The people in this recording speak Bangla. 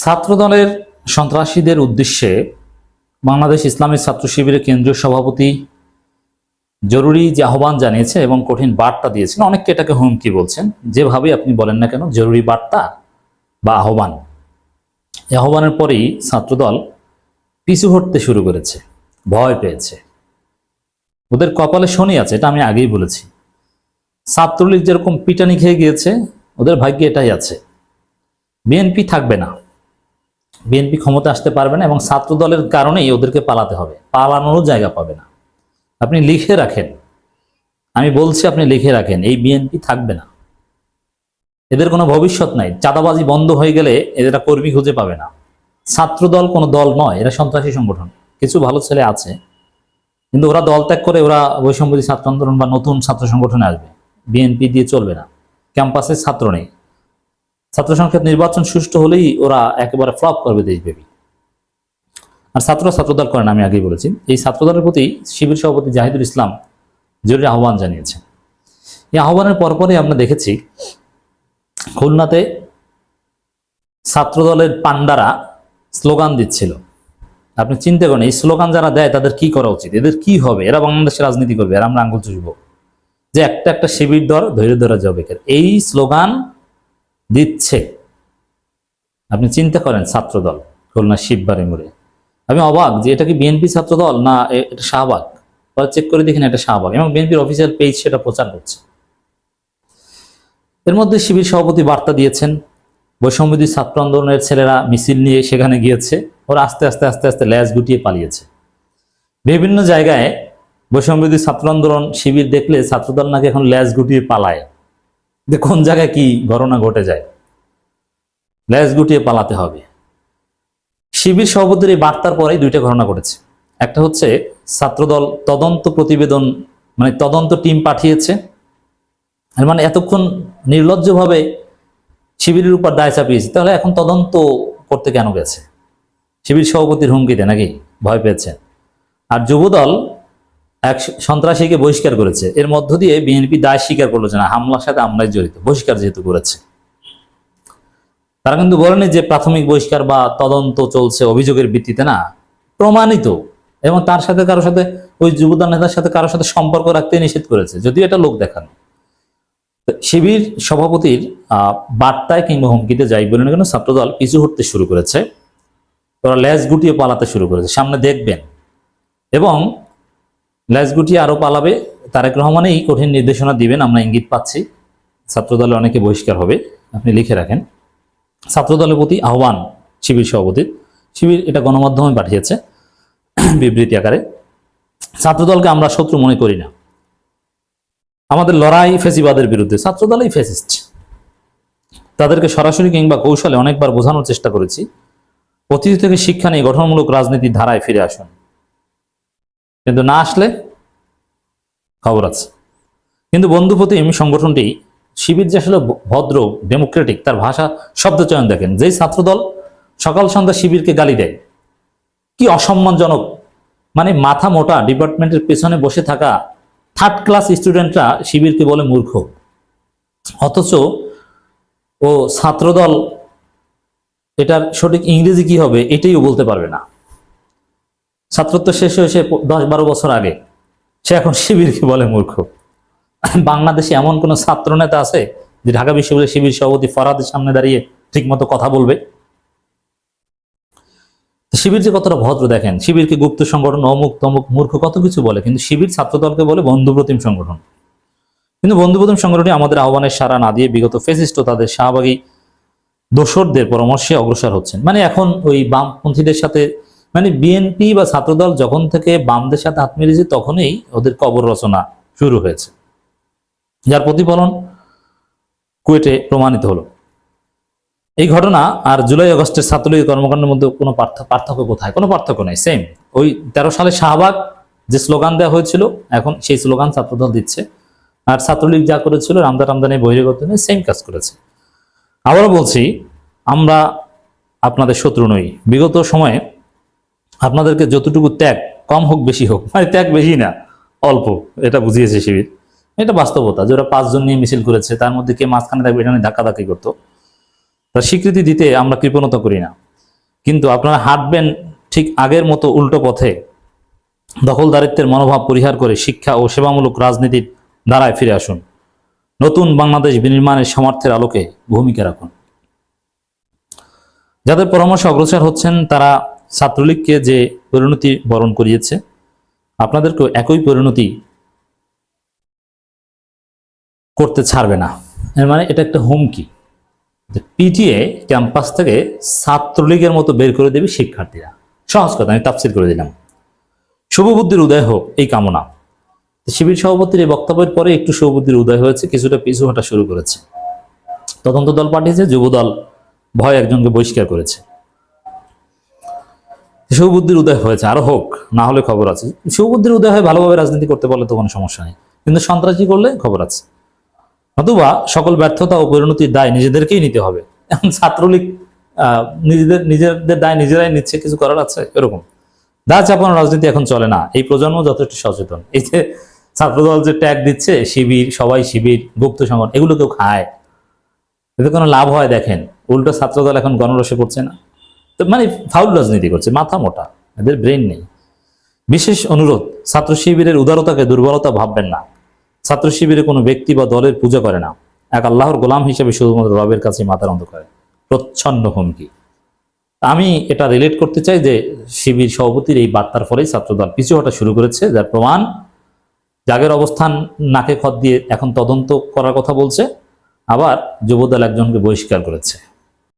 ছাত্রদলের সন্ত্রাসীদের উদ্দেশ্যে বাংলাদেশ ইসলামী ছাত্র শিবিরের কেন্দ্রীয় সভাপতি জরুরি যে আহ্বান জানিয়েছে এবং কঠিন বার্তা দিয়েছেন, অনেককে এটাকে হুমকি বলছেন। যেভাবে আপনি বলেন না কেন, জরুরি বার্তা বা আহ্বান। এই আহ্বানের পরেই ছাত্রদল পিছু হটতে শুরু করেছে, ভয় পেয়েছে। ওদের কপালে শনি আছে, এটা আমি আগেই বলেছি। ছাত্রলীগ যেরকম পিটানি খেয়ে গিয়েছে, ওদের ভাগ্যে এটাই আছে। বিএনপি থাকবে না। বিএনপি ক্ষমতা আসতে পারবে না এবং ছাত্র দলের কারণেই ওদেরকে পালাতে হবে। পালানোরও জায়গা পাবে না। আপনি লিখে রাখেন। আমি বলছি আপনি লিখে রাখেন, এই বিএনপি থাকবে না। এদের কোনো ভবিষ্যৎ নাই। চাঁদাবাজি বন্ধ হয়ে গেলে এরা কর্মী খুঁজে পাবে না। ছাত্র দল কোনো দল নয়, এরা সন্ত্রাসী সংগঠন। কিছু ভালো ছেলে আছে, কিন্তু ওরা দল ত্যাগ করে ওরা বৈষম্যদী ছাত্র আন্দোলন বা নতুন ছাত্র সংগঠনে আসবে। বিএনপি দিয়ে চলবে না। ক্যাম্পাসে ছাত্র নেই। ছাত্র সংসদ নির্বাচন সুষ্ঠু হলেই ওরা একেবারে ফ্লপ করবে দেশব্যাপী। আর ছাত্র ছাত্রদল করেন আমি আগেই বলেছি। এই ছাত্রদলের প্রতি শিবির সভাপতি জাহিদুল ইসলাম জরুরি আহ্বান জানিয়েছেন। এই আহ্বানের পরপরই আমরা দেখেছি খুলনাতে ছাত্রদলের পান্ডারা স্লোগান দিচ্ছিল। আপনি চিন্তা করেন, এই স্লোগান যারা দেয়, তাদের কি করা উচিত? এদের কি হবে? এরা বাংলাদেশে রাজনীতি করবে আর আমরা আঙ্গুল চুষব। যে একটা একটা শিবির দর ধৈর্য ধরা যাবে। এই স্লোগান দিচ্ছে। আপনি চিন্তা করেন ছাত্রদল, খুলনা শিববাড়ি মোড়ে। আমি অবাক যে এটা কি বিএনপি ছাত্রদল না এটা শাহবাগ? পরে চেক করে দেখেন এটা শাহবাগ। এবং বিএনপির অফিসিয়াল পেজ সেটা প্রচার করছে এর মধ্যে শিবির সভাপতি বার্তা দিয়েছেন বৈষম্যদী ছাত্র আন্দোলনের ছেলেরা মিছিল নিয়ে সেখানে গিয়েছে, ওরা আস্তে আস্তে আস্তে আস্তে ল্যাজ গুটিয়ে পালিয়েছে। বিভিন্ন জায়গায় বৈষম্যদী ছাত্র আন্দোলন শিবির দেখলে ছাত্রদল নাকি এখন ল্যাজ গুটিয়ে পালায়। যে কোন জায়গায় কি ঘটনা ঘটে যায়। ল্যাজ গুটিয়ে পালাতে হবে। শিবির সভাপতির এই বার্তার পরেই দুইটা ঘটনা ঘটেছে। একটা হচ্ছে, ছাত্রদল তদন্ত প্রতিবেদন মানে তদন্ত টিম পাঠিয়েছে। মানে এতক্ষণ নির্লজ্জভাবে শিবিরের উপর দায় চাপিয়েছে। তাহলে এখন তদন্ত করতে কেন গেছে? শিবির সভাপতির হুমকিতে নাকি? ভয় পেয়েছেন আর যুবদল এক সন্ত্রাসীকে বহিষ্কার করেছে। এর মধ্য দিয়ে বিএনপি দায় স্বীকার করল যে, না, হামলার সাথে আমরাই জড়িত, বহিষ্কার যেহেতু করেছে। তারা কিন্তু বলেনি যে, প্রাথমিক বহিষ্কার বা তদন্ত চলছে অভিযোগের ভিত্তিতে, না। প্রমাণিত। এবং তার সাথে কারোর সাথে, ওই যুবদল নেতার সাথে কারোর সাথে সম্পর্ক রাখতে নিষেধ করেছে। যদিও এটা লোক দেখানো। শিবির সভাপতির বার্তায় কিংবা হুমকিতে যাই বলে না কেন, ছাত্রদল পিছু হটতে শুরু করেছে। ওরা ল্যাজ গুটিয়ে পালাতে শুরু করেছে। সামনে দেখবেন। এবং ল্যাজ গুটিয়ে আরও পালাবে। তারেক রহমানই কঠিন নির্দেশনা দিবেন, আমরা ইঙ্গিত পাচ্ছি। ছাত্রদলে অনেকে বহিষ্কার হবে, আপনি লিখে রাখেন। ছাত্রদলের প্রতি আহ্বান শিবির সভাপতির। শিবির এটা গণমাধ্যমে পাঠিয়েছে, বিবৃতি আকারে। ছাত্রদলকে আমরা শত্রু মনে করি না। আমাদের লড়াই ফেসিবাদের বিরুদ্ধে, ছাত্রদলই ফেসিস্ট। তাদেরকে সরাসরি কিংবা কৌশলে অনেকবার বোঝানোর চেষ্টা করেছি। অতীত থেকে শিক্ষা নিয়ে গঠনমূলক রাজনীতির ধারায় ফিরে আসুন। কিন্তু না আসলে খবর আছে। কিন্তু বন্ধু প্রতিম সংগঠনটি শিবির যে আসলে ভদ্র ডেমোক্রেটিক তার ভাষা, শব্দ চয়ন দেখেন। যেই ছাত্রদল সকাল সন্ধ্যা শিবিরকে গালি দেয়, কি অসম্মানজনক। মানে মাথা মোটা ডিপার্টমেন্টের পেছনে বসে থাকা থার্ড ক্লাস স্টুডেন্টরা শিবিরকে বলে মূর্খ। অথচ ও ছাত্রদল, এটার সঠিক ইংরেজি কি হবে, এটাইও বলতে পারবে না। ছাত্রত্ব শেষ হয়েছে দশ বারো বছর আগে। সে এখন শিবিরকে বলে মূর্খ। বাংলাদেশে এমন কোন ছাত্র নেতা আছে যে ঢাকা বিশ্ববিদ্যালয়ের শিবির সভাপতি ফরাদের সামনে দাঁড়িয়ে ঠিকমতো কথা বলবে? শিবির যে কতটা ভদ্র দেখেন শিবিরকে গুপ্ত সংগঠন, অমুক তমুক মূর্খ কত কিছু বলে, কিন্তু শিবির ছাত্রদলকে বলে বন্ধুপ্রতিম সংগঠন। কিন্তু বন্ধুপ্রতিম সংগঠনটি আমাদের আহ্বানের সাড়া না দিয়ে বিগত ফেসিস্ট তাদের শাহবাগী দোসরদের পরামর্শে অগ্রসর হচ্ছেন। মানে এখন ওই বামপন্থীদের সাথে মানে বিএনপি বা ছাত্রদল যখন থেকে বামদের সাথে হাত মিলিয়েছে তখনই ওদের কবর রচনা শুরু হয়েছে। যার প্রতিফলন কুয়েটে প্রমাণিত হলো। এই ঘটনা আর জুলাই আগস্টের ছাত্রলীগ কর্মকাণ্ডের মধ্যে কোনো পার্থ- পার্থক্য কোথায়? কোনো পার্থক্য নেই সেম ওই তেরো সালে শাহবাগ যে স্লোগান দেওয়া হয়েছিল, এখন সেই স্লোগান ছাত্রদল দিচ্ছে। আর ছাত্রলীগ যা করেছিল, রামদা রামদানে বহিরাগত নিয়ে সেম কাজ করেছে। আবারও বলছি, আমরা আপনাদের শত্রু নই। বিগত সময়ে আপনাদেরকে যতটুকু ত্যাগ, কম হোক বেশি হোক মানে ত্যাগ বেশি না, অল্প, এটা বুঝিয়েছে শিবির। এটা বাস্তবতা, যে ওরা পাঁচজন নিয়ে মিছিল করেছে, তার মধ্যে কে মাঝখানে থাকবে, এটা নিয়ে ধাক্কাধাক্কি করতো। তার স্বীকৃতি দিতে আমরা কৃপণতা করি না। কিন্তু আপনারা হাঁটবেন ঠিক আগের মতো উল্টো পথে, দখলদারিত্বের মনোভাব পরিহার করে শিক্ষা ও সেবামূলক রাজনীতির দ্বারায় ফিরে আসুন। নতুন বাংলাদেশ বিনির্মাণের সামর্থ্যের আলোকে ভূমিকা রাখুন। যাদের পরামর্শ অগ্রসর হচ্ছেন, তারা ছাত্রলীগকে যে পরিণতি বরণ করিয়েছে, আপনাদেরকেও একই পরিণতি করতে ছাড়বে না। এর মানে এটা একটা হুমকি। পিটিএ ক্যাম্পাস থেকে ছাত্রলীগের মতো বের করে দেবে শিক্ষার্থীরা। সহজ কথা, আমি তাফসির করে দিলাম। শুভবুদ্ধির উদয় হোক, এই কামনা। শিবির সভাপতির এই বক্তব্যের পরে একটু শুভবুদ্ধির উদয় হয়েছে, কিছুটা পিছু হাঁটা শুরু করেছে। তদন্ত দল পাঠিয়েছে যুব দল ভয় একজনকে বহিষ্কার করেছে। শুভবুদ্ধির উদয় হয়েছে, আরও হোক, না হলে খবর আছে। শুভবুদ্ধির উদয় হয় ভালোভাবে রাজনীতি করতে পারলে তো কোনো সমস্যা নেই। কিন্তু সন্ত্রাসী করলে খবর আছে। নতুবা সকল ব্যর্থতা ও পরিণতির দায় নিজেদেরকেই নিতে হবে। এখন ছাত্রলীগ নিজেদের নিজেদের দায় নিজেরাই নিচ্ছে, কিছু করার আছে? এরকম। দা চাপানো রাজনীতি এখন চলে না। এই প্রজন্ম যথেষ্ট সচেতন। এই যে ছাত্রদল যে ট্যাগ দিচ্ছে, শিবির, সবাই শিবির, গুপ্ত সংগঠন, এগুলো কেউ খায়। এতে কোনো লাভ হয় দেখেন। উল্টো ছাত্রদল এখন গণরসে পড়ছে না। তো মানে ফাউল রাজনীতি করছে, মাথা মোটা, এদের ব্রেন নেই। বিশেষ অনুরোধ, ছাত্র শিবিরের উদারতাকে দুর্বলতা ভাববেন না। ছাত্র শিবিরে কোনো ব্যক্তি বা দলের পূজা করে না। এক আল্লাহর গোলাম হিসেবে শুধুমাত্র রবের কাছে মাথার অন্ত করে প্রচ্ছন্ন হুমকি। আমি এটা রিলেট করতে চাই যে, শিবির সভাপতির এই বার্তার ফলেই ছাত্রদল পিছু হটা শুরু করেছে, যার প্রমাণ জাগের অবস্থান নাকে খত দিয়ে এখন তদন্ত করার কথা বলছে, আবার যুবদল একজনকে বহিষ্কার করেছে।